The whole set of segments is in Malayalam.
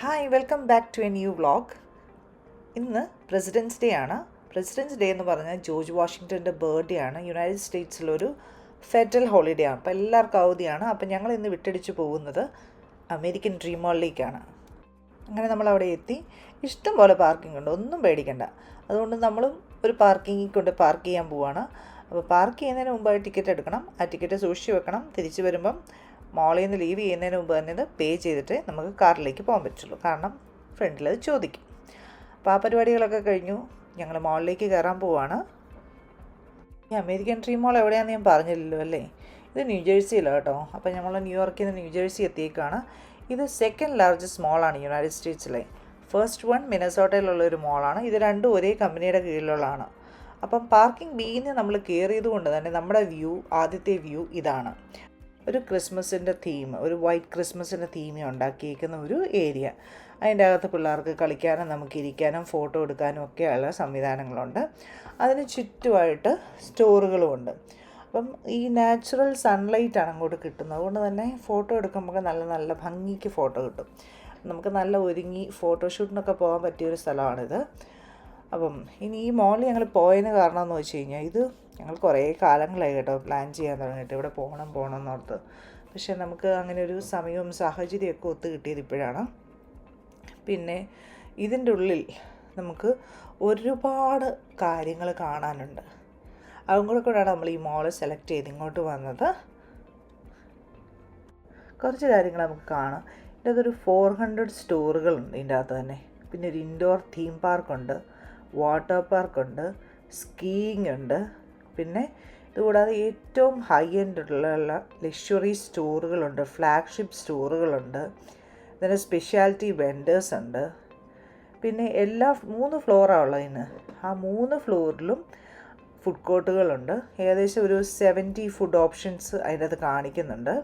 Hi welcome back to a new vlog ഇന്ന് പ്രസിഡൻസ് ഡേ ആണ്. പ്രസിഡൻസ് ഡേ എന്ന് പറഞ്ഞാൽ ജോർജ് വാഷിങ്ടന്റെ ബർത്ത്ഡേ ആണ്. യുണൈറ്റഡ് സ്റ്റേറ്റ്സിലൊരു ഫെഡറൽ ഹോളിഡേ ആണ്. അപ്പോൾ എല്ലാവർക്കും അവധിയാണ്. അപ്പോൾ ഞങ്ങൾ ഇന്ന് വിട്ടടിച്ച് പോകുന്നത് അമേരിക്കൻ ഡ്രീം മോളിലേക്കാണ് അങ്ങനെ നമ്മൾ അവിടെ എത്തി. ഇഷ്ടം പോലെ പാർക്കിംഗ് ഉണ്ട്. ഒന്നും പേടിക്കണ്ട. അതുകൊണ്ട് നമ്മളും ഒരു പാർക്കിങ്ങിൽ കൊണ്ട് പാർക്ക് ചെയ്യാൻ പോവാണ്. അപ്പോൾ പാർക്ക് ചെയ്യുന്നതിന് മുമ്പായി ടിക്കറ്റ് എടുക്കണം. ആ ടിക്കറ്റ് സൂക്ഷിച്ച് വെക്കണം. തിരിച്ചു വരുമ്പം മോളിൽ നിന്ന് ലീവ് ചെയ്യുന്നതിന് മുമ്പ് തന്നെ ഇത് പേ ചെയ്തിട്ട് നമുക്ക് കാറിലേക്ക് പോകാൻ പറ്റുള്ളൂ. കാരണം ഫ്രണ്ടിൽ അത് ചോദിക്കും. അപ്പോൾ ആ പരിപാടികളൊക്കെ കഴിഞ്ഞു. ഞങ്ങൾ മോളിലേക്ക് കയറാൻ പോവാണ്. ഈ അമേരിക്കൻ ഡ്രീം മോൾ എവിടെയാണെന്ന് ഞാൻ പറഞ്ഞില്ലല്ലോ അല്ലേ? ഇത് ന്യൂജേഴ്സിയിലാണ് കേട്ടോ. അപ്പോൾ നമ്മൾ ന്യൂയോർക്കിൽ നിന്ന് ന്യൂജേഴ്സി എത്തിയേക്കാണ്. ഇത് സെക്കൻഡ് ലാർജസ്റ്റ് മോളാണ് യുണൈറ്റഡ് സ്റ്റേറ്റ്സിലെ. ഫസ്റ്റ് വൺ മിനസോട്ടയിലുള്ള ഒരു മോളാണ് ഇത് രണ്ടും ഒരേ കമ്പനിയുടെ കീഴിലുള്ളതാണ്. അപ്പം പാർക്കിംഗ് ബിയിൽ നമ്മൾ കയറിയത് കൊണ്ട് തന്നെ നമ്മുടെ വ്യൂ ആദ്യത്തെ വ്യൂ ഇതാണ്. ഒരു ക്രിസ്മസിന്റെ തീം ഒരു വൈറ്റ് ക്രിസ്മസിന്റെ തീം ഉണ്ടാക്കിയിരിക്കുന്ന ഒരു ഏരിയ അതിന്റെ അകത്ത് പിള്ളേർക്ക് കളിക്കാനും നമുക്കിരിക്കാനും ഫോട്ടോ എടുക്കാനും ഒക്കെയുള്ള സംവിധാനങ്ങളുണ്ട്. അതിന് ചുറ്റുമായിട്ട് സ്റ്റോറുകളുമുണ്ട് അപ്പം ഈ നാച്ചുറൽ സൺലൈറ്റാണ് അങ്ങോട്ട് കിട്ടുന്നത്. അതുകൊണ്ട് തന്നെ ഫോട്ടോ എടുക്കുമ്പോൾ നല്ല നല്ല ഭംഗിക്ക് ഫോട്ടോ കിട്ടും. നമുക്ക് നല്ല ഒരുങ്ങി ഫോട്ടോഷൂട്ടിനൊക്കെ പോകാൻ പറ്റിയൊരു സ്ഥലമാണിത്. അപ്പം ഇനി ഈ മോളിൽ ഞങ്ങൾ പോയതിന് കാരണം എന്ന് വെച്ച് കഴിഞ്ഞാൽ ഇത് ഞങ്ങൾ കുറേ കാലങ്ങളായി കേട്ടോ പ്ലാൻ ചെയ്യാൻ തുടങ്ങിയിട്ട്. ഇവിടെ പോകണം പോകണം എന്നോർത്ത് പക്ഷേ നമുക്ക് അങ്ങനെ ഒരു സമയവും സാഹചര്യമൊക്കെ ഒത്തു കിട്ടിയത് ഇപ്പോഴാണ്. പിന്നെ ഇതിന്റെ ഉള്ളിൽ നമുക്ക് ഒരുപാട് കാര്യങ്ങൾ കാണാനുണ്ട്. അതും കൂടെ കൂടെയാണ് നമ്മൾ ഈ മോൾ സെലക്ട് ചെയ്ത് ഇങ്ങോട്ട് വന്നത്. കുറച്ച് കാര്യങ്ങൾ നമുക്ക് കാണാം. ഇതിന്റെ അകത്തൊരു ഫോർ ഹൺഡ്രഡ് സ്റ്റോറുകളുണ്ട് ഇതിന്റെ അകത്ത് തന്നെ. പിന്നെ ഒരു ഇൻഡോർ തീം പാർക്കുണ്ട് വാട്ടർ പാർക്കുണ്ട് സ്കീയിങ് ഉണ്ട് പിന്നെ ഇതുകൂടാതെ ഏറ്റവും ഹൈ എൻഡുള്ള ലക്ഷറി സ്റ്റോറുകളുണ്ട് ഫ്ലാഗ്ഷിപ്പ് സ്റ്റോറുകളുണ്ട് പിന്നെ സ്പെഷ്യാലിറ്റി വെൻഡേഴ്സ് ഉണ്ട് പിന്നെ എല്ലാ മൂന്ന് ഫ്ലോറാണ് ഉള്ളതിന്. ആ മൂന്ന് ഫ്ലോറിലും ഫുഡ് കോർട്ടുകളുണ്ട് ഏകദേശം ഒരു സെവന്റി ഫുഡ് ഓപ്ഷൻസ് അതിനകത്ത് കാണിക്കുന്നുണ്ട്.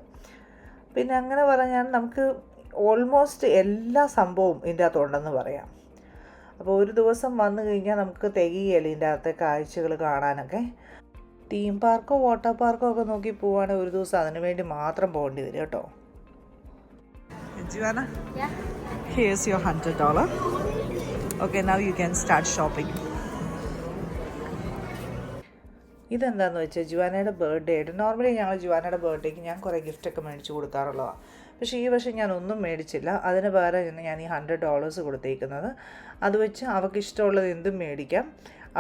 പിന്നെ അങ്ങനെ പറഞ്ഞാൽ നമുക്ക് ഓൾമോസ്റ്റ് എല്ലാ സംഭവവും ഇതിന്റെ അകത്തുണ്ടെന്ന് പറയാം. അപ്പോൾ ഒരു ദിവസം വന്നു കഴിഞ്ഞാൽ നമുക്ക് തികയല്ല ഇതിന്റെ അകത്തെ കാഴ്ചകൾ കാണാനൊക്കെ. തീം പാർക്കോ വാട്ടർ പാർക്കോ ഒക്കെ നോക്കി പോവുകയാണെങ്കിൽ ഒരു ദിവസം. അതിനു വേണ്ടി മാത്രം പോകേണ്ടി വരും കേട്ടോ. Joanna, Yeah. here's your hundred dollar. Okay, now you can start shopping. ഇതെന്താന്ന് വെച്ചാൽ ജുവാനയുടെ ബർത്ത്ഡേ ആയിട്ട് നോർമലി ഞങ്ങൾ ജുവാനയുടെ ബർത്ത്ഡേക്ക് ഞാൻ കുറേ ഗിഫ്റ്റൊക്കെ മേടിച്ച് കൊടുക്കാറുള്ളതാണ് പക്ഷേ ഈ വർഷം ഞാൻ ഒന്നും മേടിച്ചില്ല. അതിന് പകരം ഞാൻ ഈ ഹൺഡ്രഡ് ഡോളേഴ്സ് കൊടുത്തേക്കുന്നത്. അത് വെച്ച് അവൾക്ക് ഇഷ്ടമുള്ളത് എന്തും മേടിക്കാം.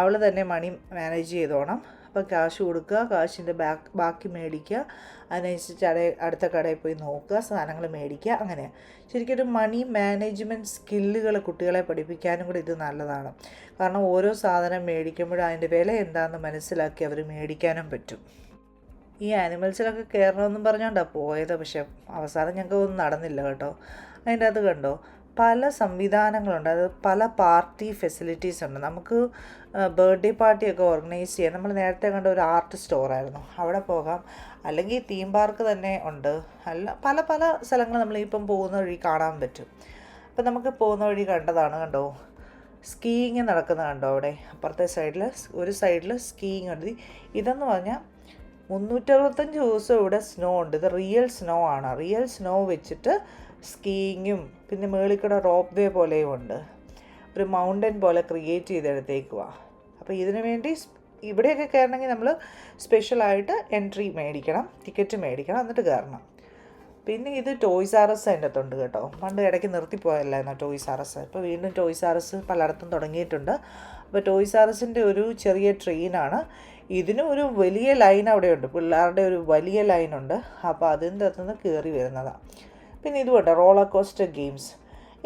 അവൾ തന്നെ മണി മാനേജ് ചെയ്തോണം. അപ്പോൾ കാശ് കൊടുക്കുക കാശിന്റെ ബാക്ക് ബാക്കി മേടിക്കുക. അതിനനുസരിച്ച് അട അടുത്ത കടയിൽ പോയി നോക്കുക സാധനങ്ങൾ മേടിക്കുക അങ്ങനെ ശരിക്കും ഒരു മണി മാനേജ്മെന്റ് സ്കില്ലുകൾ കുട്ടികളെ പഠിപ്പിക്കാനും കൂടി ഇത് നല്ലതാണ്. കാരണം ഓരോ സാധനം മേടിക്കുമ്പോഴും അതിന്റെ വില എന്താണെന്ന് മനസ്സിലാക്കി അവർ മേടിക്കാനും പറ്റും. ഈ ആനിമൽസിലൊക്കെ കയറണമെന്നും പറഞ്ഞുകൊണ്ടാണ് പോയത്. പക്ഷെ അവസാനം ഞങ്ങൾക്ക് ഒന്നും നടന്നില്ല കേട്ടോ. അതിന്റെ അത് കണ്ടോ? പല സംവിധാനങ്ങളുണ്ട്. അത് പല പാർട്ടി ഫെസിലിറ്റീസ് ഉണ്ട്. നമുക്ക് ബർത്ത്ഡേ പാർട്ടിയൊക്കെ ഓർഗനൈസ് ചെയ്യാൻ. നമ്മൾ നേരത്തെ കണ്ട ഒരു ആർട്ട് സ്റ്റോറായിരുന്നു അവിടെ പോകാം. അല്ലെങ്കിൽ തീം പാർക്ക് തന്നെ ഉണ്ട്. അല്ല പല പല സ്ഥലങ്ങൾ നമ്മളിപ്പം പോകുന്ന വഴി കാണാൻ പറ്റും. അപ്പം നമുക്ക് പോകുന്ന വഴി കണ്ടതാണ് കണ്ടോ? സ്കീയിങ് നടക്കുന്ന കണ്ടോ അവിടെ? അപ്പുറത്തെ സൈഡിൽ ഒരു സൈഡിൽ സ്കീയിങ് ഉണ്ട്. ഇതെന്ന് പറഞ്ഞാൽ മുന്നൂറ്ററുപത്തഞ്ച് ദിവസം ഇവിടെ സ്നോ ഉണ്ട്. ഇത് റിയൽ സ്നോ ആണ്. റിയൽ സ്നോ വെച്ചിട്ട് സ്കീയിങ്ങും പിന്നെ മേളിൽ കൂടെ റോപ്പ് വേ പോലെയും ഉണ്ട്. ഒരു മൗണ്ടൻ പോലെ ക്രിയേറ്റ് ചെയ്തെടുത്തേക്കുക അപ്പോൾ ഇതിനു വേണ്ടി ഇവിടെയൊക്കെ കയറണമെങ്കിൽ നമ്മൾ സ്പെഷ്യലായിട്ട് എൻട്രി മേടിക്കണം ടിക്കറ്റ് മേടിക്കണം എന്നിട്ട് കയറണം. പിന്നെ ഇത് ടോയ്സ് ആർ എസ് അതിന്റെ അകത്തുണ്ട് കേട്ടോ. പണ്ട് ഇടയ്ക്ക് നിർത്തിപ്പോയല്ലായിരുന്നു ടോയ്സ് ആർ എസ് ഇപ്പോൾ വീണ്ടും ടോയ്സ് ആർ എസ് പലയിടത്തും തുടങ്ങിയിട്ടുണ്ട്. അപ്പോൾ ടോയ്സ് ആർ എസിന്റെ ഒരു ചെറിയ ട്രെയിനാണ്. ഇതിനും ഒരു വലിയ ലൈൻ അവിടെയുണ്ട്. പിള്ളേരുടെ ഒരു വലിയ ലൈനുണ്ട് അപ്പോൾ അതിന്റെ അകത്തുനിന്ന് കയറി വരുന്നതാണ് പിന്നെ ഇതുമുണ്ട് റോള കോസ്റ്റർ ഗെയിംസ്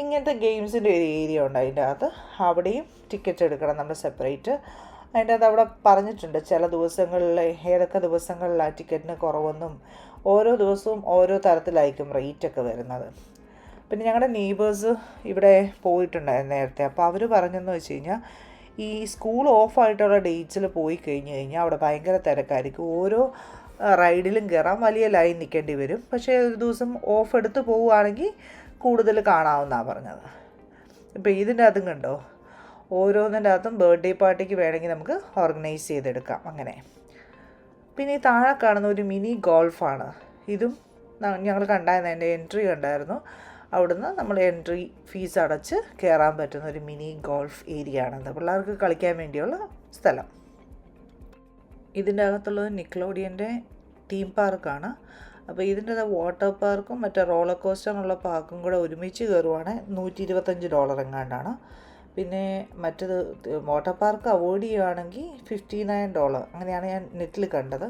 ഇങ്ങനത്തെ ഗെയിംസിന്റെ ഒരു ഏരിയ ഉണ്ട് അതിന്റെ അകത്ത്. അവിടെയും ടിക്കറ്റ് എടുക്കണം നമ്മൾ സെപ്പറേറ്റ് അതിന്റെ അകത്ത് അവിടെ പറഞ്ഞിട്ടുണ്ട് ചില ദിവസങ്ങളിൽ ഏതൊക്കെ ദിവസങ്ങളിലാണ് ടിക്കറ്റിന് കുറവെന്നും ഓരോ ദിവസവും ഓരോ തരത്തിലായിരിക്കും റേറ്റൊക്കെ വരുന്നത്. പിന്നെ ഞങ്ങളുടെ നെയ്ബേഴ്സ് ഇവിടെ പോയിട്ടുണ്ടായിരുന്നു നേരത്തെ. അപ്പോൾ അവർ പറഞ്ഞെന്ന് വെച്ച് കഴിഞ്ഞാൽ ഈ സ്കൂൾ ഓഫായിട്ടുള്ള ഡേറ്റ്സിൽ പോയി കഴിഞ്ഞ് കഴിഞ്ഞാൽ അവിടെ ഭയങ്കര തിരക്കായിരിക്കും. ഓരോ റൈഡിലും കയറാൻ വലിയ ലൈൻ നിൽക്കേണ്ടി വരും. പക്ഷേ ഒരു ദിവസം ഓഫ് എടുത്ത് പോവുകയാണെങ്കിൽ കൂടുതൽ കാണാവുന്നാണ് പറഞ്ഞത്. ഇപ്പോൾ ഇതിന്റെ അകത്തും കണ്ടോ? ഓരോന്നിന്റെ അകത്തും ബർത്ത്ഡേ പാർട്ടിക്ക് വേണമെങ്കിൽ നമുക്ക് ഓർഗനൈസ് ചെയ്തെടുക്കാം അങ്ങനെ. പിന്നെ ഈ താഴെ കാണുന്ന ഒരു മിനി ഗോൾഫാണ് ഇതും ഞങ്ങൾ കണ്ടായിരുന്നു. എന്റെ എൻട്രി കണ്ടായിരുന്നു. അവിടുന്ന് നമ്മൾ എൻട്രി ഫീസ് അടച്ച് കയറാൻ പറ്റുന്ന ഒരു മിനി ഗോൾഫ് ഏരിയ ആണത് പിള്ളേർക്ക് കളിക്കാൻ വേണ്ടിയുള്ള സ്ഥലം. ഇതിന്റെ അകത്തുള്ളത് നിക്ലോഡിയന്റെ തീം പാർക്കാണ്. അപ്പോൾ ഇതിന്റെ വാട്ടർ പാർക്കും മറ്റേ റോളർ കോസ്റ്ററിനുള്ള പാർക്കും കൂടെ ഒരുമിച്ച് കയറുവാണ്. നൂറ്റി ഇരുപത്തഞ്ച് ഡോളർ എങ്ങാണ്ടാണ്. പിന്നെ മറ്റത് വാട്ടർ പാർക്ക് അവോയ്ഡ് ചെയ്യുകയാണെങ്കിൽ ഫിഫ്റ്റി നയൻ ഡോളർ. അങ്ങനെയാണ് ഞാൻ നെറ്റിൽ കണ്ടത്.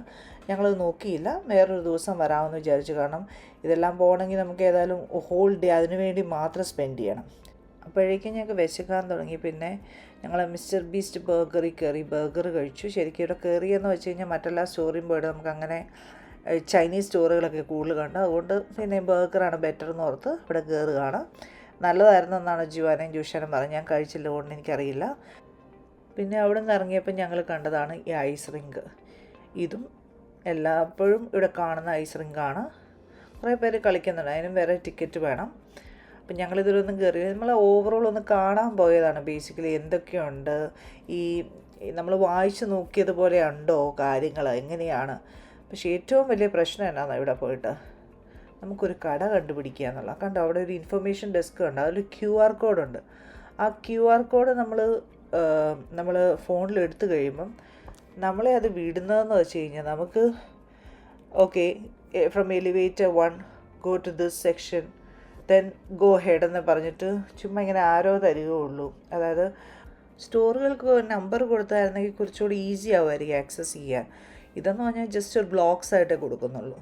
ഞങ്ങളത് നോക്കിയില്ല. വേറൊരു ദിവസം വരാമെന്ന് വിചാരിച്ചു. കാരണം ഇതെല്ലാം പോകണമെങ്കിൽ നമുക്ക് ഏതായാലും ഹോൾ ഡേ അതിനു വേണ്ടി മാത്രം സ്പെൻഡ് ചെയ്യണം. അപ്പോഴേക്കും ഞങ്ങൾക്ക് വിശക്കാൻ തുടങ്ങി. പിന്നെ ഞങ്ങൾ മിസ്റ്റർ ബീസ്റ്റ് ബർഗറിൽ കയറി. ബർഗർ കഴിച്ചു. ശരിക്കും ഇവിടെ കയറിയെന്ന് വെച്ച് കഴിഞ്ഞാൽ മറ്റെല്ലാ സ്റ്റോറിയും പോയിട്ട് നമുക്ക് അങ്ങനെ ചൈനീസ് സ്റ്റോറുകളൊക്കെ കൂടുതൽ കണ്ടു. അതുകൊണ്ട് പിന്നെ ബർഗറാണ് ബെറ്റർ എന്ന് ഓർത്ത് ഇവിടെ കയറുകയാണ്. നല്ലതായിരുന്നു എന്നാണ് ജീവാനയും ജൂഷാനും പറഞ്ഞത്. ഞാൻ കഴിച്ചില്ല കൊണ്ട് എനിക്കറിയില്ല. പിന്നെ അവിടെ നിന്ന് ഇറങ്ങിയപ്പോൾ ഞങ്ങൾ കണ്ടതാണ് ഈ ഐസ് റിങ്ക് ഇതും എല്ലായ്പ്പോഴും ഇവിടെ കാണുന്ന ഐസ് റിങ്കാണ് കുറേ പേര് കളിക്കുന്നുണ്ട്. അതിനും വേറെ ടിക്കറ്റ് വേണം. അപ്പം ഞങ്ങളിതിലൊന്നും കയറി നമ്മൾ ഓവറോൾ ഒന്ന് കാണാൻ പോയതാണ് ബേസിക്കലി എന്തൊക്കെയുണ്ട്? ഈ നമ്മൾ വായിച്ചു നോക്കിയതുപോലെ ഉണ്ടോ കാര്യങ്ങൾ എങ്ങനെയാണ്? പക്ഷേ ഏറ്റവും വലിയ പ്രശ്നം എന്നാണ് ഇവിടെ പോയിട്ട്. നമുക്കൊരു കട കണ്ടുപിടിക്കുക എന്നുള്ള കണ്ടോ? അവിടെ ഒരു ഇൻഫർമേഷൻ ഡെസ്ക് ഉണ്ട്. അതിൽ ക്യു ആർ കോഡുണ്ട് ആ ക്യു ആർ കോഡ് നമ്മൾ നമ്മൾ ഫോണിൽ എടുത്തു കഴിയുമ്പം നമ്മളെ അത് വിടുന്നതെന്ന് വെച്ച് കഴിഞ്ഞാൽ നമുക്ക് okay from elevator one go to this section then go head എന്ന് പറഞ്ഞിട്ട് ചുമ്മാ ഇങ്ങനെ ആരോ തരികയുള്ളൂ. അതായത് സ്റ്റോറുകൾക്ക് നമ്പർ കൊടുത്തായിരുന്നെങ്കിൽ കുറച്ചുകൂടി ഈസി ആവുമായിരിക്കും ആക്സസ് ചെയ്യാൻ. ഇതെന്ന് പറഞ്ഞാൽ ജസ്റ്റ് ഒരു ബ്ലോക്സ് ആയിട്ടേ കൊടുക്കുന്നുള്ളൂ.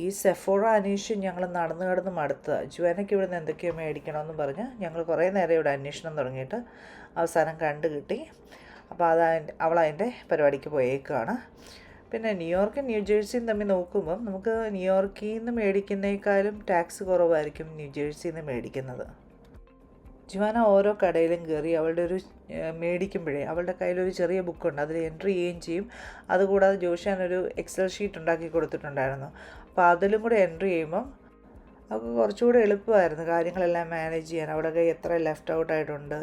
ഈ സെഫോറ അന്വേഷിച്ച് ഞങ്ങൾ നടന്ന് കടന്ന് മടുത്ത. ജുവാനയ്ക്ക് ഇവിടെ നിന്ന് എന്തൊക്കെയോ മേടിക്കണമെന്ന് പറഞ്ഞ് ഞങ്ങൾ കുറേ നേരം ഇവിടെ അന്വേഷണം തുടങ്ങിയിട്ട് അവസാനം കണ്ടു കിട്ടി അപ്പോൾ അത് അവൾ പരിപാടിക്ക് പോയേക്കാണ് പിന്നെ ന്യൂയോർക്ക് ന്യൂജേഴ്സിയും തമ്മിൽ നോക്കുമ്പം നമുക്ക് ന്യൂയോർക്കിൽ നിന്ന് മേടിക്കുന്നേക്കാളും ടാക്സ് കുറവായിരിക്കും ന്യൂജേഴ്സിയിൽ നിന്ന് മേടിക്കുന്നത്. ജുവാന ഓരോ കടയിലും കയറി അവളുടെ ഒരു മേടിക്കുമ്പോഴേ അവളുടെ കയ്യിലൊരു ചെറിയ ബുക്കുണ്ട്. അതിൽ എൻട്രി ചെയ്യുകയും ചെയ്യും. അതുകൂടാതെ ജോഷാൻ ഒരു എക്സൽ ഷീറ്റ് ഉണ്ടാക്കി കൊടുത്തിട്ടുണ്ടായിരുന്നു. അപ്പോൾ അതിലും കൂടെ എൻട്രി ചെയ്യുമ്പം അവൾക്ക് കുറച്ചുകൂടെ എളുപ്പമായിരുന്നു കാര്യങ്ങളെല്ലാം മാനേജ് ചെയ്യാൻ. അവിടെ കൈ എത്ര ലെഫ്റ്റ് ഔട്ട് ആയിട്ടുണ്ട്.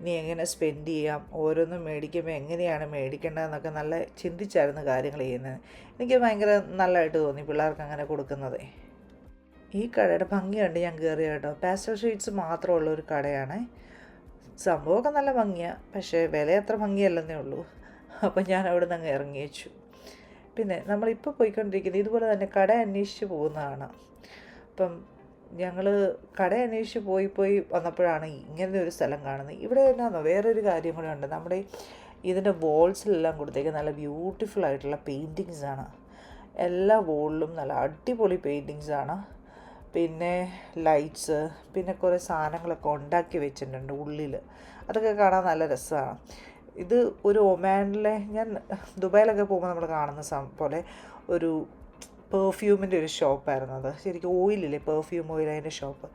ഇനി എങ്ങനെ സ്പെൻഡ് ചെയ്യാം? ഓരോന്നും മേടിക്കുമ്പോൾ എങ്ങനെയാണ് മേടിക്കേണ്ടതെന്നൊക്കെ നല്ല ചിന്തിച്ചായിരുന്നു കാര്യങ്ങൾ ചെയ്യുന്നത്. എനിക്ക് ഭയങ്കര നല്ലതായിട്ട് തോന്നി പിള്ളേർക്ക് അങ്ങനെ കൊടുക്കുന്നതേ. ഈ കടയുടെ ഭംഗി കണ്ട് ഞാൻ കയറി കേട്ടോ. പാസ്റ്റൽ ഷീറ്റ്സ് മാത്രമുള്ള ഒരു കടയാണ്. സംഭവമൊക്കെ നല്ല ഭംഗിയാണ് പക്ഷേ വില അത്ര ഭംഗിയല്ലെന്നേ ഉള്ളൂ. അപ്പോൾ ഞാൻ അവിടെ നിന്ന് അങ്ങ് ഇറങ്ങി വെച്ചു. പിന്നെ നമ്മളിപ്പോൾ പോയിക്കൊണ്ടിരിക്കുന്നത് ഇതുപോലെ തന്നെ കട അന്വേഷിച്ച് പോകുന്നതാണ്. അപ്പം ഞങ്ങൾ കട അന്വേഷിച്ച് പോയി പോയി വന്നപ്പോഴാണ് ഇങ്ങനെ ഒരു സ്ഥലം കാണുന്നത്. ഇവിടെ എന്നാന്നോ വേറൊരു കാര്യം കൂടെ ഉണ്ട്. നമ്മുടെ ഇതിന്റെ വോൾസിലെല്ലാം കൊടുത്തേക്ക് നല്ല ബ്യൂട്ടിഫുൾ ആയിട്ടുള്ള പെയിന്റിങ്സ് ആണ്. എല്ലാ വോളിലും നല്ല അടിപൊളി പെയിന്റിങ്സ് ആണ്. പിന്നെ ലൈറ്റ്സ് പിന്നെ കുറേ സാധനങ്ങളൊക്കെ ഉണ്ടാക്കി വെച്ചിട്ടുണ്ട് ഉള്ളിൽ അതൊക്കെ കാണാൻ നല്ല രസമാണ്. ഇത് ഒരു ഒമാനിലെ ഞാൻ ദുബായിലൊക്കെ പോകുമ്പോൾ നമ്മൾ കാണുന്ന പോലെ ഒരു പെർഫ്യൂമിന്റെ ഒരു ഷോപ്പായിരുന്നു അത്. ശരിക്കും ഓയിലില്ലേ പെർഫ്യൂം ഓയിൽ അതിന്റെ ഷോപ്പ്.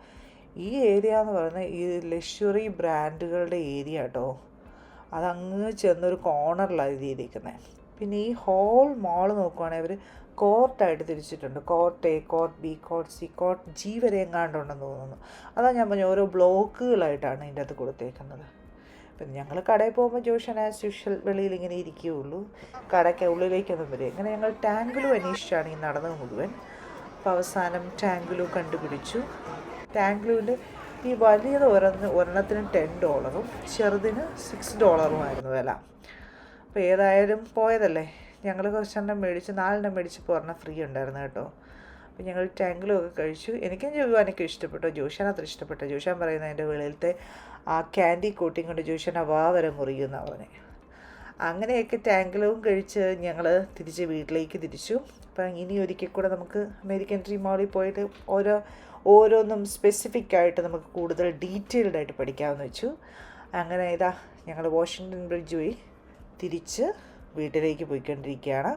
ഈ ഏരിയ എന്ന് പറയുന്നത് ഈ ലക്ഷറി ബ്രാൻഡുകളുടെ ഏരിയ കേട്ടോ. അതങ്ങ് ചെന്നൊരു കോർണറിലാണ് ഇത് ചെയ്തിരിക്കുന്നത് പിന്നെ ഈ ഹോൾ മോൾ നോക്കുവാണെങ്കിൽ അവർ കോർട്ടായിട്ട് തിരിച്ചിട്ടുണ്ട്. Court A court B court C court G വരെ എങ്ങാണ്ടുണ്ടെന്ന് തോന്നുന്നു. അതാ ഞാൻ പറഞ്ഞ ഓരോ ബ്ലോക്കുകളായിട്ടാണ് ഇതിന്റെ അകത്ത് കൊടുത്തേക്കുന്നത്. പിന്നെ ഞങ്ങൾ കടയിൽ പോകുമ്പോൾ ജോഷൻ ആസ് യൂഷ്വൽ വെളിയിൽ ഇങ്ങനെ ഇരിക്കുകയുള്ളൂ. കടയ്ക്ക് ഉള്ളിലേക്കൊന്നും വരും ഇങ്ങനെ ഞങ്ങൾ ടാങ്കിലും അന്വേഷിച്ചാണ് ഈ നടന്നത് മുഴുവൻ. അപ്പോൾ അവസാനം ടാങ്കിലു കണ്ടുപിടിച്ചു. ടാങ്കിലുവിന്റെ ഈ വലിയത് ഒരെണ്ണ ഒരെണ്ണത്തിന് ടെൻ ഡോളറും ചെറുതിന് സിക്സ് ഡോളറുമായിരുന്നു വില. അപ്പോൾ ഏതായാലും പോയതല്ലേ? ഞങ്ങൾ കുറച്ചെണ്ണം മേടിച്ച് നാലെണ്ണം മേടിച്ചപ്പോൾ ഒരെണ്ണം ഫ്രീ ഉണ്ടായിരുന്നു കേട്ടോ. അപ്പോൾ ഞങ്ങൾ ടാങ്കിലും ഒക്കെ കഴിച്ചു. എനിക്കും ജോവാനൊക്കെ ഇഷ്ടപ്പെട്ടു. ജോഷാൻ അത്ര ഇഷ്ടപ്പെട്ടു. ജോഷാൻ പറയുന്നത് എന്റെ വെളിയിലത്തെ ആ ക്യാൻഡി കൂട്ടിയും കൊണ്ട് ജോഷൻ അവാ വരെ മുറിയുമെന്നാണ് പറഞ്ഞത് അങ്ങനെയൊക്കെ ടാങ്കിലും കഴിച്ച് ഞങ്ങൾ തിരിച്ച് വീട്ടിലേക്ക് തിരിച്ചു. അപ്പം ഇനി ഒരിക്കൽ കൂടെ നമുക്ക് അമേരിക്കൻ ഡ്രീം മോളിൽ പോയിട്ട് ഓരോ ഓരോന്നും സ്പെസിഫിക് ആയിട്ട് നമുക്ക് കൂടുതൽ ഡീറ്റെയിൽഡ് ആയിട്ട് പഠിക്കാമെന്ന് വെച്ചു. അങ്ങനെ ഇതാ ഞങ്ങൾ വാഷിങ്ടൺ ബ്രിഡ്ജ് വഴി തിരിച്ച് വീട്ടിലേക്ക് പോയിക്കൊണ്ടിരിക്കുകയാണ്.